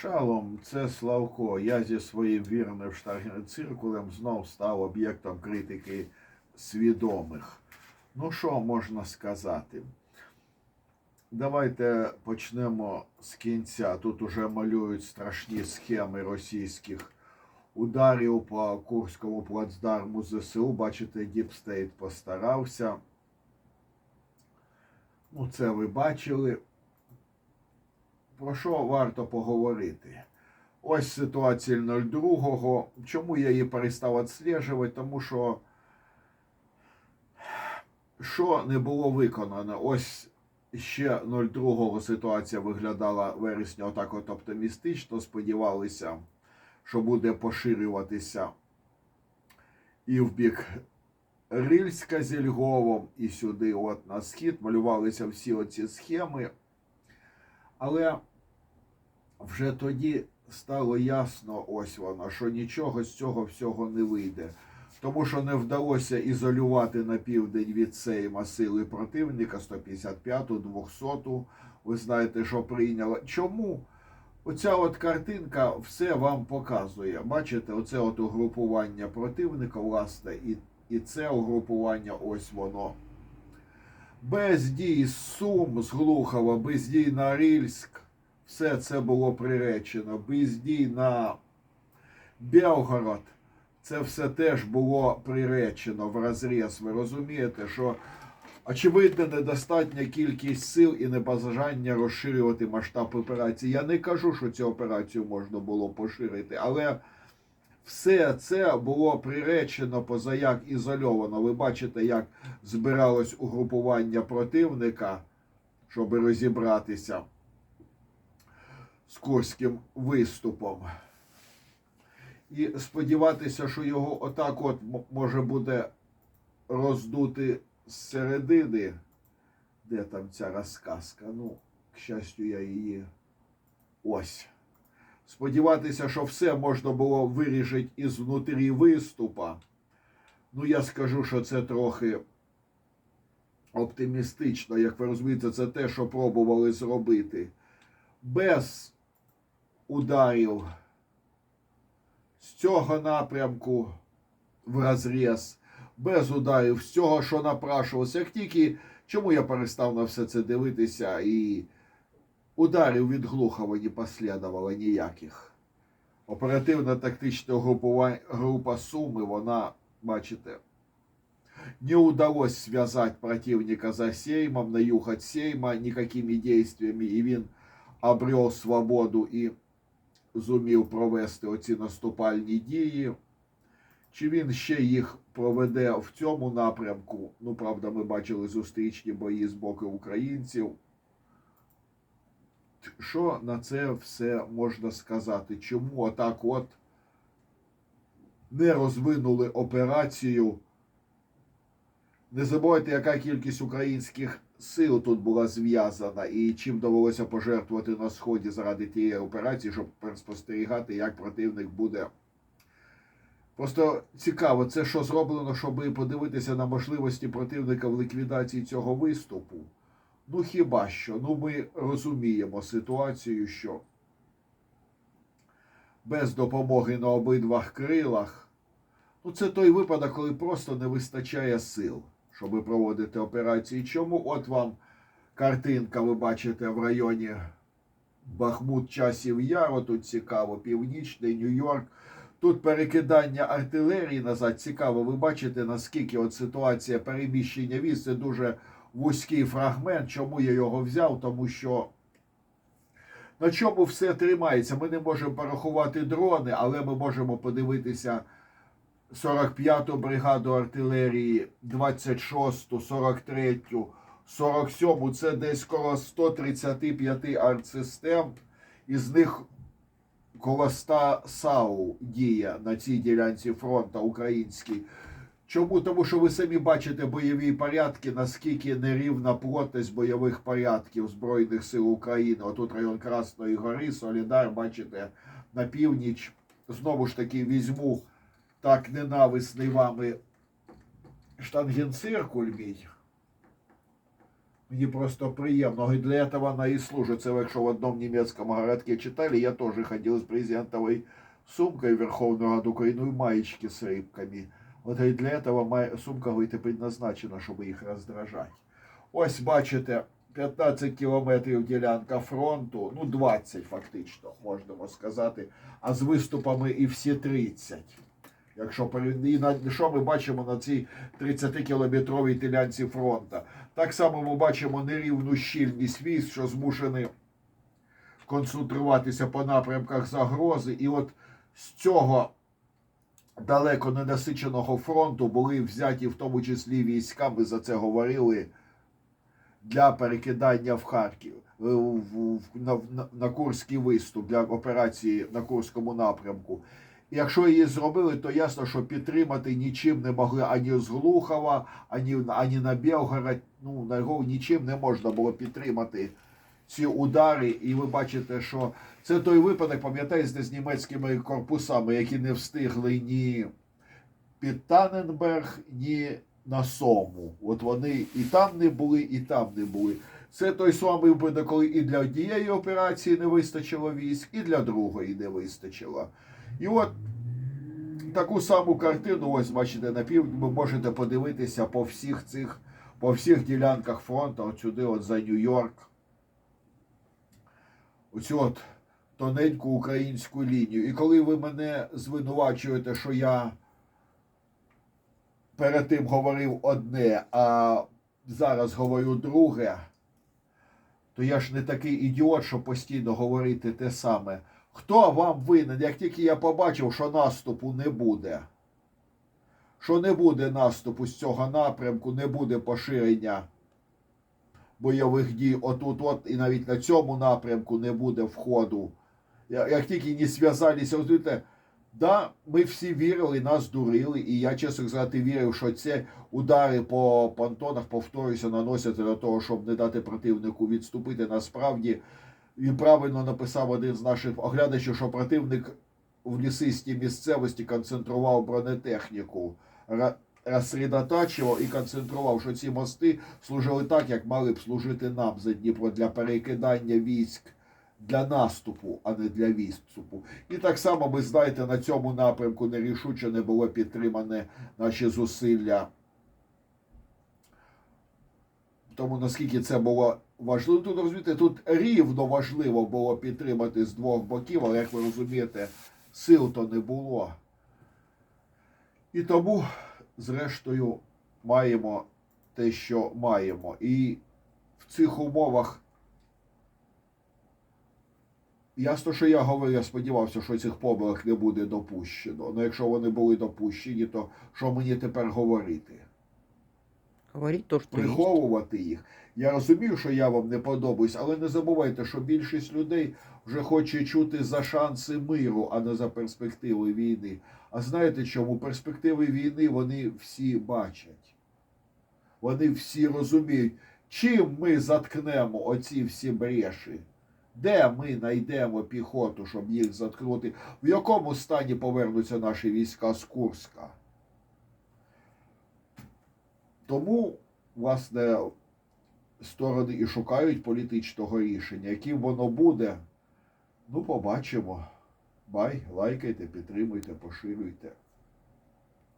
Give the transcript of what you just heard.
Шалом, це Славко. Я зі своїм вірним штангенциркулем знов став об'єктом критики свідомих. Ну, що можна сказати? Давайте почнемо з кінця. Тут уже малюють страшні схеми російських ударів по Курському плацдарму ЗСУ. Бачите, Діпстейт постарався. Ну, це ви бачили. Про що варто поговорити? Ось ситуація 02. Чому я її перестав відслежувати? Тому що що не було виконано? Ось ще 02 ситуація виглядала вересня отак от оптимістично. Сподівалися, що буде поширюватися і в бік Рильська з Львовом, і сюди, от на схід, малювалися всі оці схеми. Але вже тоді стало ясно, ось воно, що нічого з цього всього не вийде. Тому що не вдалося ізолювати на південь від Сейма сили противника 155-ту, 200-ту. Ви знаєте, що прийняла. Чому? Оця от картинка все вам показує. Бачите, оце от угрупування противника, власне, і, і це угрупування, ось воно. Без дій Сум, з Глухова, без дій на Рильськ. Все це було приречено. Без дій на Белгород. Це все теж було приречено в розріз. Ви розумієте, що очевидно недостатня кількість сил і небажання розширювати масштаб операції. Я не кажу, що цю операцію можна було поширити, але все це було приречено позаяк ізольовано. Ви бачите, як збиралось угрупування противника, щоб розібратися з Курським виступом. І сподіватися, що його отак от може буде роздути з середини. Де там ця розказка? Ну, к щастю, я її ось. Сподіватися, що все можна було вирішити із внутрі виступа. Ну, я скажу, що це трохи оптимістично. Як ви розумієте, це те, що пробували зробити. Без ударів з цього напрямку в розріз, без ударів з цього, що напрашувалося. Як тільки чому я перестав на все це дивитися, і ударів від Глухова не послідувало ніяких. Оперативно-тактична групова- група Суми, вона, бачите, не удалось связать противника за Сеймом, на юг Сейма никакими действиями, і він обрел свободу і зумів провести оці наступальні дії. Чи він ще їх проведе в цьому напрямку? Ну, правда, ми бачили зустрічні бої з боку українців. Що на це все можна сказати? Чому отак от не розвинули операцію? Не забувайте, яка кількість українських сил тут була зв'язана, і чим довелося пожертвувати на сході заради тієї операції, щоб спостерігати, як противник буде. Просто цікаво, це що зроблено, щоб подивитися на можливості противника в ліквідації цього виступу. Ну хіба що? Ну ми розуміємо ситуацію, що без допомоги на обидвах крилах. Ну, це той випадок, коли просто не вистачає сил, щоб проводити операції. Чому? От вам картинка, ви бачите, в районі Бахмут часів Яру, тут цікаво, Північний, Нью-Йорк. Тут перекидання артилерії назад цікаво. Ви бачите, наскільки от ситуація переміщення військ це дуже вузький фрагмент. Чому я його взяв? Тому що на чому все тримається? Ми не можемо порахувати дрони, але ми можемо подивитися 45-ту бригаду артилерії, 26-ту, 43-ю, 47-му. Це десь коло 135 артсистем. Із них коло 100 САУ діє на цій ділянці фронту українській. Чому? Тому що ви самі бачите бойові порядки, наскільки нерівна плотність бойових порядків Збройних сил України. Отут район Красної Гори, Солідар, бачите, на північ. Знову ж таки, візьму так ненависний вами штангенциркуль мій. Мне просто приятно. И для этого она и служит. Это якщо в одном немецком городке читали, я тоже ходил с брезентовой сумкой в Верховную Раду Украины и маечки с рыбками. Вот и для этого ма- сумка говорит, і предназначена, щоб їх роздражати. Ось бачите, 15 кілометрів ділянка фронту, ну 20 фактично, можемо сказати, а з виступами і всі 30. Якщо і на що ми бачимо на цій 30-кілометровій ділянці фронту? Так само ми бачимо нерівну щільність військ, що змушені концентруватися по напрямках загрози. І от з цього далеко ненасиченого фронту були взяті в тому числі війська, ми за це говорили, для перекидання в Харків на, на, на Курський виступ для операції на Курському напрямку. Якщо її зробили, то ясно, що підтримати нічим не могли ані з Глухова, ані, ані на Білгород. Ну, на його нічим не можна було підтримати ці удари. І ви бачите, що це той випадок, пам'ятаєте, з німецькими корпусами, які не встигли ні під Таненберг, ні на Сому. От вони і там не були, і там не були. Це той самий випадок, коли і для однієї операції не вистачило військ, і для другої не вистачило. І от таку саму картину, ось бачите, на півдні ви можете подивитися по всіх цих, по всіх ділянках фронту, от сюди, от за Нью-Йорк. Оцю от тоненьку українську лінію. І коли ви мене звинувачуєте, що я перед тим говорив одне, а зараз говорю друге, то я ж не такий ідіот, щоб постійно говорити те саме. Хто вам винен, як тільки я побачив, що наступу не буде? Що не буде наступу з цього напрямку, не буде поширення бойових дій отут, от і навіть на цьому напрямку не буде входу. Як тільки не зв'язалися, знаєте, да, ми всі вірили, нас дурили, і я, чесно сказати, вірив, що ці удари по понтонах, повторюся, наносяться для того, щоб не дати противнику відступити. Насправді, він правильно написав один з наших оглядачів, що противник в лісистій місцевості концентрував бронетехніку, розсредотачував і концентрував, що ці мости служили так, як мали б служити нам за Дніпро для перекидання військ для наступу, а не для відступу. І так само, ви знаєте, на цьому напрямку нерішуче не було підтримане наші зусилля. Тому наскільки це було важливо, тут розумієте, тут рівно важливо було підтримати з двох боків, але як ви розумієте, сил то не було. І тому, зрештою, маємо те, що маємо. І в цих умовах Ясно, що я говорю, я сподівався, що цих помилок не буде допущено. Ну, якщо вони були допущені, то що мені тепер говорити? Говорить то, есть. Приховувати їх. Я розумію, що я вам не подобаюсь, але не забувайте, що більшість людей вже хоче чути за шанси миру, а не за перспективи війни. А знаєте чому? Перспективи війни вони всі бачать. Вони всі розуміють, чим ми заткнемо оці всі бреші. Де ми знайдемо піхоту, щоб їх заткнути? В якому стані повернуться наші війська з Курська? Тому, власне, сторони і шукають політичного рішення. Яким воно буде, ну, побачимо. Бай, лайкайте, підтримуйте, поширюйте.